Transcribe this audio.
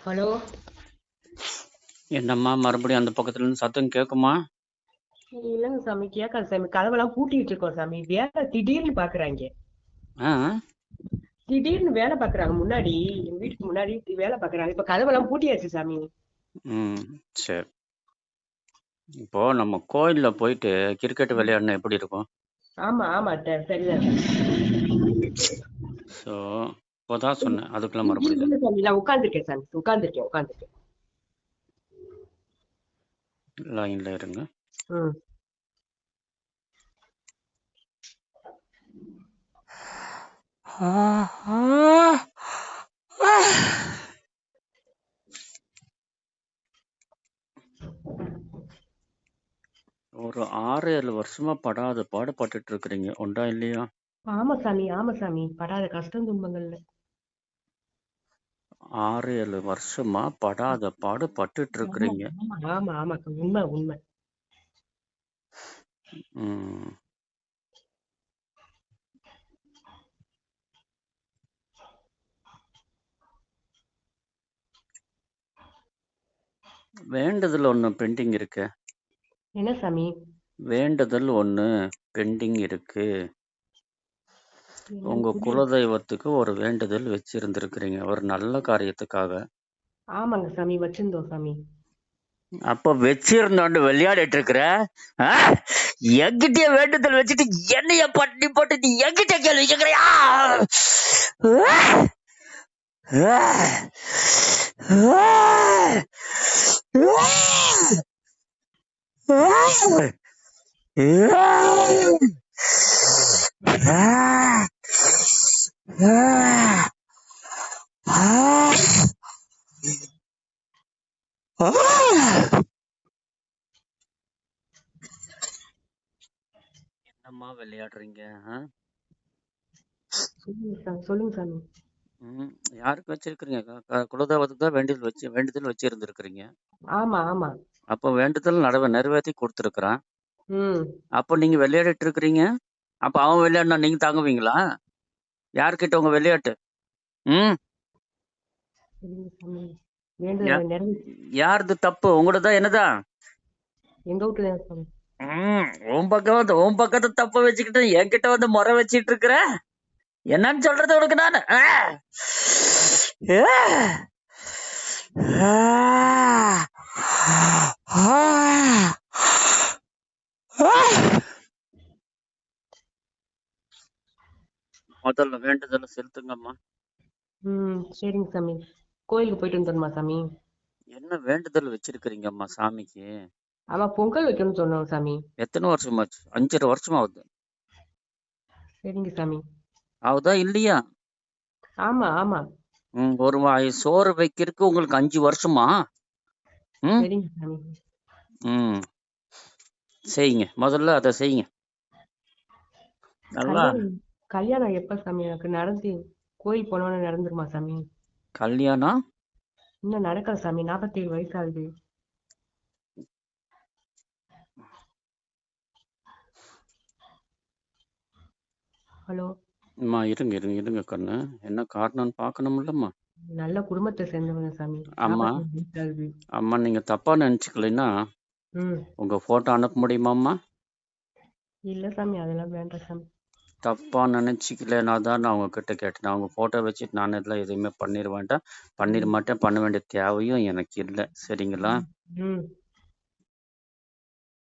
Hello. என்னம்மா மறுபடியும் அந்த பக்கத்துல இருந்து சத்தம் கேக்குமா? இல்லைங்க சாமி கேட்காது சாமி. கதவெல்லாம் பூட்டி வச்சிருக்கோம் சாமி. வேலை திடீர்னு பாக்குறாங்க. ஆ. திடீர்னு வேலை பாக்குறாங்க முன்னாடி. எங்க வீட்டுக்கு முன்னாடி வேலை பாக்குறாங்க. இப்ப கதவெல்லாம் பூட்டியாச்சு சாமி. ம் சரி. இப்போ நம்ம கோயில்ல போயிட்டு கிரிக்கெட் விளையாடினா எப்படி இருக்கும்? ஆமா ஆமா சரிதான். ஸோ இப்போதான் சொன்னேன். அதுக்குள்ள மறுபடியும் நான் உட்கார்ந்திருக்கேன் சாமி. உட்கார்ந்திருக்கேன் உட்கார்ந்திருக்கேன். லைன்ல இருங்க. ஒரு ஆறு ஏழு வருஷமா படாத பாடுபட்டுட்டு இருக்கிறீங்க. உண்டா இல்லையா? ஆமா சாமி ஆமா சாமி. படாத கஷ்டம் துன்பங்கள்ல. ஆறு ஏழு வருஷமா படாத பாடு பட்டுட்டு இருக்கிறீங்க ஆமா ஆமா உண்மை உண்மை. ம். வேண்டுதல் ஒண்ணு பெண்டிங் இருக்கு. என்ன சாமி? வேண்டுதல் ஒண்ணு பெண்டிங் இருக்கு. உங்க. குலதெய்வத்துக்கு ஒரு வேண்டுதல் வச்சிருந்திருக்கிறீங்க ஒரு நல்ல காரியத்துக்காக ஆமாங்க சாமி வச்சிருந்தோம் சாமி அப்ப வச்சிருந்தோண்டு விளையாடிட்டு இருக்கிற ஆ? என்கிட்டயே வேண்டுதல் வச்சுட்டு என்னைய பட்டி போட்டு நீ என்கிட்ட கேள்வி கேக்குறியா ஆ? ஆ? ஆ? என்னம்மா விளையாடுறீங்க ஆ? சொல்லுங்க சாமி சொல்லுங்க சாமி ம், யாருக்கு வச்சிருக்கிறீங்க? குலதெய்வத்துக்கு தான் வேண்டுதல் வச்சு வேண்டுதல் வச்சிருந்திருக்கிறீங்க. ஆமா ஆமா. அப்போ வேண்டுதல் நடவ நிறைவேற்றி கொடுத்துருக்குறான். அப்போ நீங்க விளையாடிட்டு இருக்கிறீங்க. அப்ப அவன் விளையாடினா நீங்க தாங்குவீங்களா? யார்கிட்ட உங்க விளையாட்டு? ம்? யாருது தப்பு? உங்களோட என்னதா? எங்க வீட்டுல தான் சாமி? ம் உன் பக்கம் வந்து உன் பக்கத்தை தப்ப வச்சுக்கிட்டு என்கிட்ட வந்து முறை வச்சிட்டு இருக்கிற? என்னன்னு சொல்றது உனக்கு நான்? ஆ? ஆ? முதல்ல வேண்டுதல செலுத்துங்கம்மா. ம் சரிங்க சாமி. கோயிலுக்கு போயிட்டு வந்துடணுமா சாமி? என்ன வேண்டுதல் வச்சிருக்கிறீங்கம்மா சாமிக்கு? ஆமா பொங்கல் வைக்கணும்னு சொன்னோம் சாமி. எத்தனை வருஷமாச்சு அஞ்சரை வருஷம் ஆகுது. சரிங்க சாமி. ஆகுதா இல்லையா? ஆமா ஆமா. ம், ஒரு வாய் சோறு வைக்கிறதுக்கு உங்களுக்கு அஞ்சு வருஷமா? ம்? சரிங்க சாமி. ம். செய்யுங்க. முதல்ல அதை செய்யுங்க. நல்லா? கல்யாணம் எப்ப சாமி? எனக்கு நடந்து கோயில் போனோன்னு நடந்துருமா சாமி? கல்யாணம் இன்னும் நடக்கல சாமி நாற்பத்தேழு வயசு ஆகுது. ஹலோ? அம்மா இருங்க இருங்க இருங்க கண்ணு. என்ன காரணம்னு பார்க்கணும்லம்மா நல்ல குடும்பத்தை சேர்ந்தவங்க சாமி. ஆமா ஆகுது. அம்மா நீங்க தப்பா நினைச்சுக்கலைன்னா உங்க போட்டோ அனுப்ப முடியுமாம்மா? இல்ல சாமி அதெல்லாம் வேண்டாம் சாமி. தப்பா நினைச்சிக்கலனா தான் நான் உங்ககிட்ட கேட்டேன். அவங்க போட்டோ வச்சுட்டு நான் இதெல்லாம் எதுவுமே பண்ணிட வேண்டாம். பண்ணிட மாட்டேன். பண்ண வேண்டிய தேவையும் எனக்கு இல்லை. சரிங்களா? ம்.